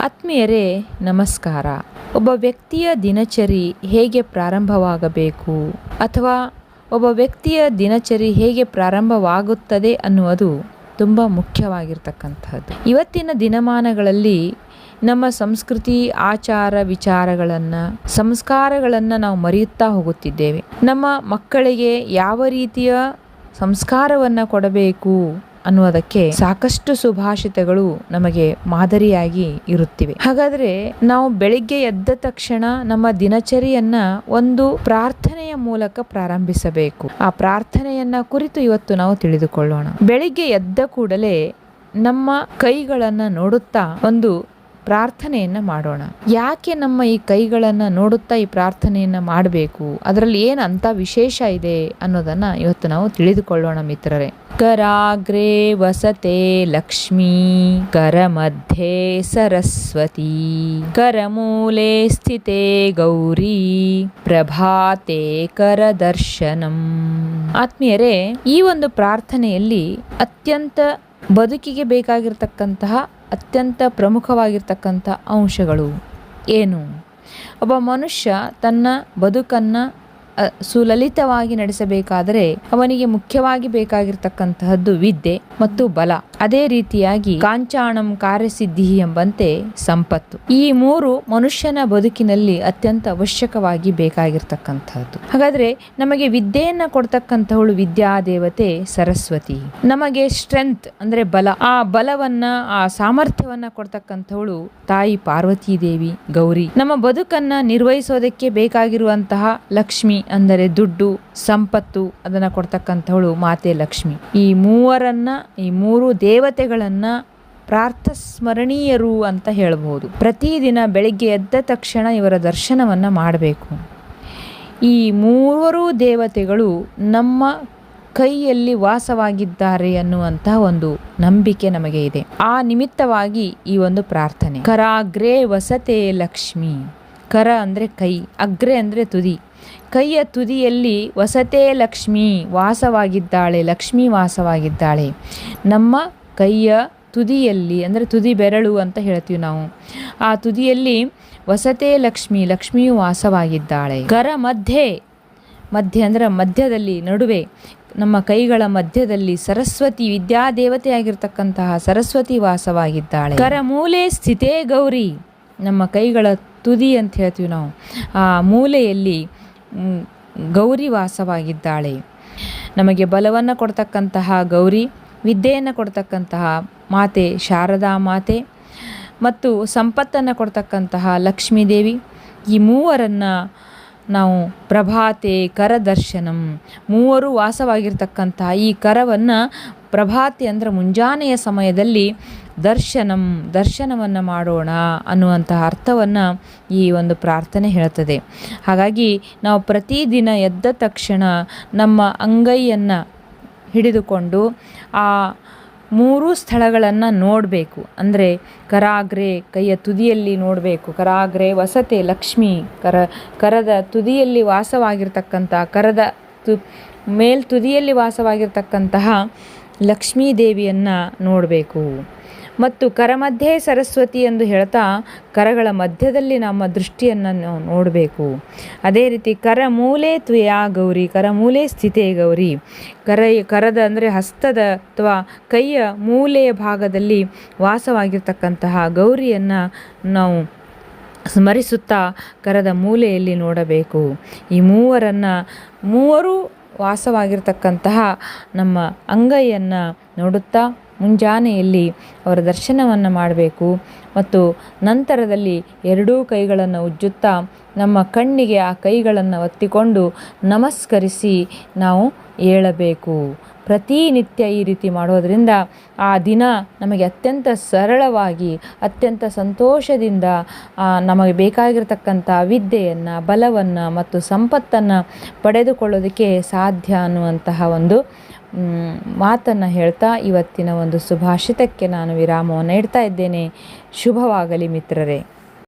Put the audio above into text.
ಆತ್ಮೀಯರೇ, ನಮಸ್ಕಾರ. ಒಬ್ಬ ವ್ಯಕ್ತಿಯ ದಿನಚರಿ ಹೇಗೆ ಪ್ರಾರಂಭವಾಗಬೇಕು? ಅಥವಾ ಒಬ್ಬ ವ್ಯಕ್ತಿಯ ದಿನಚರಿ ಹೇಗೆ ಪ್ರಾರಂಭವಾಗುತ್ತದೆ ಅನ್ನುವುದು ತುಂಬ ಮುಖ್ಯವಾಗಿರ್ತಕ್ಕಂಥದ್ದು. ಇವತ್ತಿನ ದಿನಮಾನಗಳಲ್ಲಿ ನಮ್ಮ ಸಂಸ್ಕೃತಿ, ಆಚಾರ, ವಿಚಾರಗಳನ್ನು, ಸಂಸ್ಕಾರಗಳನ್ನು ನಾವು ಮರೆಯುತ್ತಾ ಹೋಗುತ್ತಿದ್ದೇವೆ. ನಮ್ಮ ಮಕ್ಕಳಿಗೆ ಯಾವ ರೀತಿಯ ಸಂಸ್ಕಾರವನ್ನು ಕೊಡಬೇಕು ಅನ್ನುವುದಕ್ಕೆ ಸಾಕಷ್ಟು ಸುಭಾಷಿತಗಳು ನಮಗೆ ಮಾದರಿಯಾಗಿ ಇರುತ್ತಿವೆ. ಹಾಗಾದ್ರೆ ನಾವು ಬೆಳಿಗ್ಗೆ ಎದ್ದ ತಕ್ಷಣ ನಮ್ಮ ದಿನಚರಿಯನ್ನ ಒಂದು ಪ್ರಾರ್ಥನೆಯ ಮೂಲಕ ಪ್ರಾರಂಭಿಸಬೇಕು. ಆ ಪ್ರಾರ್ಥನೆಯನ್ನ ಕುರಿತು ಇವತ್ತು ನಾವು ತಿಳಿದುಕೊಳ್ಳೋಣ. ಬೆಳಿಗ್ಗೆ ಎದ್ದ ಕೂಡಲೇ ನಮ್ಮ ಕೈಗಳನ್ನು ನೋಡುತ್ತಾ ಒಂದು ಪ್ರಾರ್ಥನೆಯನ್ನ ಮಾಡೋಣ. ಯಾಕೆ ನಮ್ಮ ಈ ಕೈಗಳನ್ನು ನೋಡುತ್ತಾ ಈ ಪ್ರಾರ್ಥನೆಯನ್ನು ಮಾಡಬೇಕು? ಅದರಲ್ಲಿ ಏನು ಅಂತ ವಿಶೇಷ ಇದೆ ಅನ್ನೋದನ್ನು ಇವತ್ತು ನಾವು ತಿಳಿದುಕೊಳ್ಳೋಣ ಮಿತ್ರರೇ. ಕರಾಗ್ರೆ ವಸತೆ ಲಕ್ಷ್ಮೀ ಕರ ಮಧ್ಯೆ ಸರಸ್ವತಿ ಕರಮೂಲೆ ಸ್ಥಿತೆ ಗೌರಿ ಪ್ರಭಾತೆ ಕರದರ್ಶನಂ ಆತ್ಮೀಯರೇ ಈ ಒಂದು ಪ್ರಾರ್ಥನೆಯಲ್ಲಿ ಅತ್ಯಂತ ಬದುಕಿಗೆ ಬೇಕಾಗಿರ್ತಕ್ಕಂತಹ ಅತ್ಯಂತ ಪ್ರಮುಖವಾಗಿರ್ತಕ್ಕಂಥ ಅಂಶಗಳು ಏನು? ಒಬ್ಬ ಮನುಷ್ಯ ತನ್ನ ಬದುಕನ್ನು ಸುಲಲಿತವಾಗಿ ನಡೆಸಬೇಕಾದರೆ ಅವನಿಗೆ ಮುಖ್ಯವಾಗಿ ಬೇಕಾಗಿರ್ತಕ್ಕಂತಹದ್ದು ವಿದ್ಯೆ ಮತ್ತು ಬಲ. ಅದೇ ರೀತಿಯಾಗಿ ಕಾಂಚಾಣಂ ಕಾರ್ಯಸಿದ್ಧಿ ಎಂಬಂತೆ ಸಂಪತ್ತು. ಈ ಮೂರು ಮನುಷ್ಯನ ಬದುಕಿನಲ್ಲಿ ಅತ್ಯಂತ ಅವಶ್ಯಕವಾಗಿ ಬೇಕಾಗಿರ್ತಕ್ಕಂಥದ್ದು. ಹಾಗಾದ್ರೆ ನಮಗೆ ವಿದ್ಯೆಯನ್ನ ಕೊಡ್ತಕ್ಕಂಥವಳು ವಿದ್ಯಾದೇವತೆ ಸರಸ್ವತಿ. ನಮಗೆ ಸ್ಟ್ರೆಂತ್ ಅಂದ್ರೆ ಬಲ. ಆ ಬಲವನ್ನ, ಆ ಸಾಮರ್ಥ್ಯವನ್ನ ಕೊಡ್ತಕ್ಕಂಥವಳು ತಾಯಿ ಪಾರ್ವತೀ ದೇವಿ ಗೌರಿ. ನಮ್ಮ ಬದುಕನ್ನ ನಿರ್ವಹಿಸೋದಕ್ಕೆ ಬೇಕಾಗಿರುವಂತಹ ಲಕ್ಷ್ಮಿ ಅಂದರೆ ದುಡ್ಡು, ಸಂಪತ್ತು, ಅದನ್ನ ಕೊಡ್ತಕ್ಕಂಥವಳು ಮಾತೆ ಲಕ್ಷ್ಮಿ. ಈ ಮೂವರನ್ನ, ಈ ಮೂರು ದೇವತೆಗಳನ್ನ ಪ್ರಾರ್ಥಸ್ಮರಣೀಯರು ಅಂತ ಹೇಳಬಹುದು. ಪ್ರತಿದಿನ ಬೆಳಿಗ್ಗೆ ಎದ್ದ ತಕ್ಷಣ ಇವರ ದರ್ಶನವನ್ನು ಮಾಡಬೇಕು. ಈ ಮೂವರು ದೇವತೆಗಳು ನಮ್ಮ ಕೈಯಲ್ಲಿ ವಾಸವಾಗಿದ್ದಾರೆ ಅನ್ನುವಂತಹ ಒಂದು ನಂಬಿಕೆ ನಮಗೆ ಇದೆ. ಆ ನಿಮಿತ್ತವಾಗಿ ಈ ಒಂದು ಪ್ರಾರ್ಥನೆ. ಕರಾಗ್ರೆ ವಸತೆ ಲಕ್ಷ್ಮಿ. ಕರ ಅಂದರೆ ಕೈ, ಅಗ್ರೆ ಅಂದರೆ ತುದಿ. ಕೈಯ ತುದಿಯಲ್ಲಿ ವಸತೆ ಲಕ್ಷ್ಮಿ ವಾಸವಾಗಿದ್ದಾಳೆ ಲಕ್ಷ್ಮಿ ವಾಸವಾಗಿದ್ದಾಳೆ. ನಮ್ಮ ಕೈಯ ತುದಿಯಲ್ಲಿ, ಅಂದರೆ ತುದಿ ಬೆರಳು ಅಂತ ಹೇಳ್ತೀವಿ ನಾವು. ಆ ತುದಿಯಲ್ಲಿ ವಸತೆ ಲಕ್ಷ್ಮಿ, ಲಕ್ಷ್ಮಿಯು ವಾಸವಾಗಿದ್ದಾಳೆ. ಕರ ಮಧ್ಯೆ, ಮಧ್ಯ ಅಂದರೆ ಮಧ್ಯದಲ್ಲಿ, ನಡುವೆ, ನಮ್ಮ ಕೈಗಳ ಮಧ್ಯದಲ್ಲಿ ಸರಸ್ವತಿ ವಿದ್ಯಾದೇವತೆಯಾಗಿರ್ತಕ್ಕಂತಹ ಸರಸ್ವತಿ ವಾಸವಾಗಿದ್ದಾಳೆ. ಕರ ಮೂಲೆ ಸ್ಥಿತೇ ಗೌರಿ, ನಮ್ಮ ಕೈಗಳ ತುದಿ ಅಂತ ಹೇಳ್ತೀವಿ ನಾವು. ಆ ಮೂಲೆಯಲ್ಲಿ ಗೌರಿ ವಾಸವಾಗಿದ್ದಾಳೆ. ನಮಗೆ ಬಲವನ್ನು ಕೊಡ್ತಕ್ಕಂತಹ ಗೌರಿ ವಿದ್ಯೆಯನ್ನು ಕೊಡ್ತಕ್ಕಂತಹ ಮಾತೆ, ಶಾರದಾ ಮಾತೆ ಮತ್ತು ಸಂಪತ್ತನ್ನು ಕೊಡ್ತಕ್ಕಂತಹ ಲಕ್ಷ್ಮೀದೇವಿ, ಈ ಮೂವರನ್ನು ನಾವು ಪ್ರಭಾತೆ ಕರದರ್ಶನಂ. ಮೂವರು ವಾಸವಾಗಿರ್ತಕ್ಕಂತಹ ಈ ಕರವನ್ನು ಪ್ರಭಾತೆ ಅಂದರೆ ಮುಂಜಾನೆಯ ಸಮಯದಲ್ಲಿ ದರ್ಶನಂ, ದರ್ಶನವನ್ನು ಮಾಡೋಣ ಅನ್ನುವಂತಹ ಅರ್ಥವನ್ನು ಈ ಒಂದು ಪ್ರಾರ್ಥನೆ ಹೇಳ್ತದೆ. ಹಾಗಾಗಿ ನಾವು ಪ್ರತಿದಿನ ಎದ್ದ ತಕ್ಷಣ ನಮ್ಮ ಅಂಗೈಯನ್ನು ಹಿಡಿದುಕೊಂಡು ಆ ಮೂರು ಸ್ಥಳಗಳನ್ನು ನೋಡಬೇಕು. ಅಂದರೆ ಕರಾಗ್ರೆ ಕೈಯ ತುದಿಯಲ್ಲಿ ನೋಡಬೇಕು. ಕರಾಗ್ರೆ ವಸತೆ, ಲಕ್ಷ್ಮಿ, ಕರ, ಕರದ ತುದಿಯಲ್ಲಿ ವಾಸವಾಗಿರ್ತಕ್ಕಂಥ, ಕರದ ತು, ಮೇಲ್ ತುದಿಯಲ್ಲಿ ವಾಸವಾಗಿರ್ತಕ್ಕಂತಹ ಲಕ್ಷ್ಮೀ ದೇವಿಯನ್ನು ನೋಡಬೇಕು. ಮತ್ತು ಕರಮಧ್ಯೆ ಸರಸ್ವತಿ ಎಂದು ಹೇಳ್ತಾ ಕರಗಳ ಮಧ್ಯದಲ್ಲಿ ನಮ್ಮ ದೃಷ್ಟಿಯನ್ನು ನೋಡಬೇಕು. ಅದೇ ರೀತಿ ಕರ ಮೂಲೆ ತ್ವಯಾ ಗೌರಿ, ಕರ ಮೂಲೆ ಸ್ಥಿತೇ ಗೌರಿ. ಕರ ಕರದ ಅಂದರೆ ಹಸ್ತದ ಅಥವಾ ಕೈಯ ಮೂಲೆಯ ಭಾಗದಲ್ಲಿ ವಾಸವಾಗಿರ್ತಕ್ಕಂತಹ ಗೌರಿಯನ್ನು ನಾವು ಸ್ಮರಿಸುತ್ತಾ ಕರದ ಮೂಲೆಯಲ್ಲಿ ನೋಡಬೇಕು. ಈ ಮೂವರನ್ನು ಮೂವರು ವಾಸವಾಗಿರ್ತಕ್ಕಂತಹ ನಮ್ಮ ಅಂಗೈಯನ್ನು ನೋಡುತ್ತಾ ಮುಂಜಾನೆಯಲ್ಲಿ ಅವರ ದರ್ಶನವನ್ನು ಮಾಡಬೇಕು. ಮತ್ತು ನಂತರದಲ್ಲಿ ಎರಡೂ ಕೈಗಳನ್ನು ಉಜ್ಜುತ್ತಾ ನಮ್ಮ ಕಣ್ಣಿಗೆ ಆ ಕೈಗಳನ್ನು ಒತ್ತಿಕೊಂಡು ನಮಸ್ಕರಿಸಿ ನಾವು ಏಳಬೇಕು. ಪ್ರತಿನಿತ್ಯ ಈ ರೀತಿ ಮಾಡೋದರಿಂದ ಆ ದಿನ ನಮಗೆ ಅತ್ಯಂತ ಸರಳವಾಗಿ, ಅತ್ಯಂತ ಸಂತೋಷದಿಂದ ನಮಗೆ ಬೇಕಾಗಿರತಕ್ಕಂಥ ವಿದ್ಯೆಯನ್ನು, ಬಲವನ್ನು ಮತ್ತು ಸಂಪತ್ತನ್ನು ಪಡೆದುಕೊಳ್ಳೋದಕ್ಕೆ ಸಾಧ್ಯ ಅನ್ನುವಂತಹ ಒಂದು ಮಾತನ್ನು ಹೇಳ್ತಾ ಇವತ್ತಿನ ಒಂದು ಸುಭಾಷಿತಕ್ಕೆ ನಾನು ವಿರಾಮವನ್ನು ಇಡ್ತಾ ಇದ್ದೇನೆ. ಶುಭವಾಗಲಿ ಮಿತ್ರರೇ.